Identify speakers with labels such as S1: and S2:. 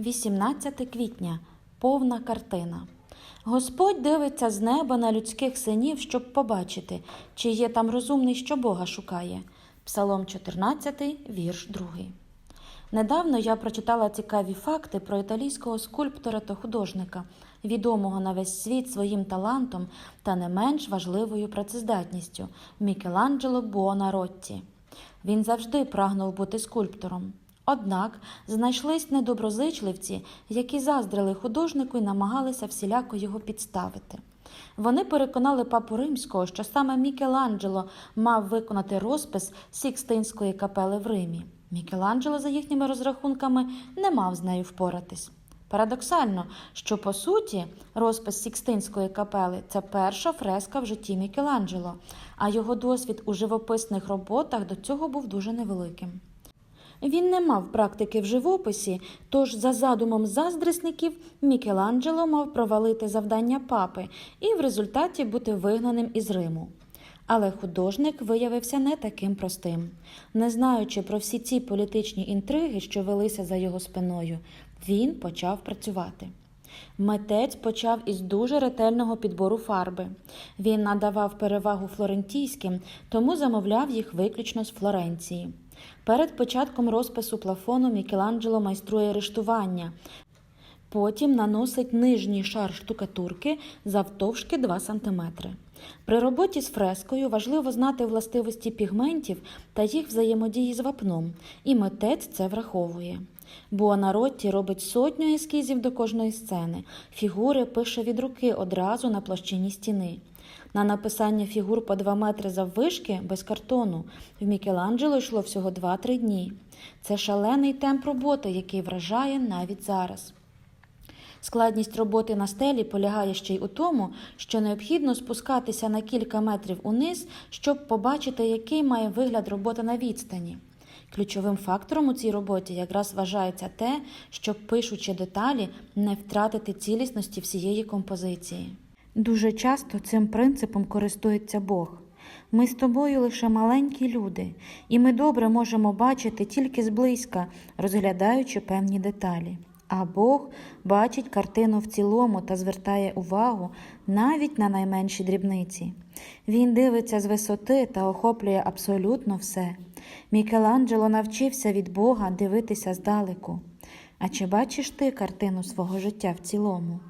S1: 18 квітня повна картина. Господь дивиться з неба на людських синів, щоб побачити, чи є там розумний, що Бога шукає. Псалом 14, вірш 2. Недавно я прочитала цікаві факти про італійського скульптора та художника, відомого на весь світ своїм талантом та не менш важливою працездатністю Мікеланджело Буонаротті. Він завжди прагнув бути скульптором. Однак знайшлись недоброзичливці, які заздрили художнику і намагалися всіляко його підставити. Вони переконали папу римського, що саме Мікеланджело мав виконати розпис Сікстинської капели в Римі. Мікеланджело, за їхніми розрахунками, не мав з нею впоратись. Парадоксально, що по суті розпис Сікстинської капели це перша фреска в житті Мікеланджело, а його досвід у живописних роботах до цього був дуже невеликим. Він не мав практики в живописі, тож, за задумом заздрісників, Мікеланджело мав провалити завдання папи і в результаті бути вигнаним із Риму. Але художник виявився не таким простим. Не знаючи про всі ці політичні інтриги, що велися за його спиною, він почав працювати. Митець почав із дуже ретельного підбору фарби. Він надавав перевагу флорентійським, тому замовляв їх виключно з Флоренції. Перед початком розпису плафону Мікеланджело майструє рештування. Потім наносить нижній шар штукатурки завтовшки 2 см. При роботі з фрескою важливо знати властивості пігментів та їх взаємодії з вапном, і митець це враховує. Буонаротті робить сотню ескізів до кожної сцени, фігури пише від руки одразу на площині стіни. На написання фігур по 2 метри заввишки без картону в Мікеланджело йшло всього 2-3 дні. Це шалений темп роботи, який вражає навіть зараз. Складність роботи на стелі полягає ще й у тому, що необхідно спускатися на кілька метрів униз, щоб побачити, який має вигляд робота на відстані. Ключовим фактором у цій роботі якраз вважається те, щоб пишучи деталі, не втратити цілісності всієї композиції. Дуже часто цим принципом користується Бог. Ми з тобою лише маленькі люди, і ми добре можемо бачити тільки зблизька, розглядаючи певні деталі. А Бог бачить картину в цілому та звертає увагу навіть на найменші дрібниці. Він дивиться з висоти та охоплює абсолютно все. Мікеланджело навчився від Бога дивитися здалеку. А чи бачиш ти картину свого життя в цілому?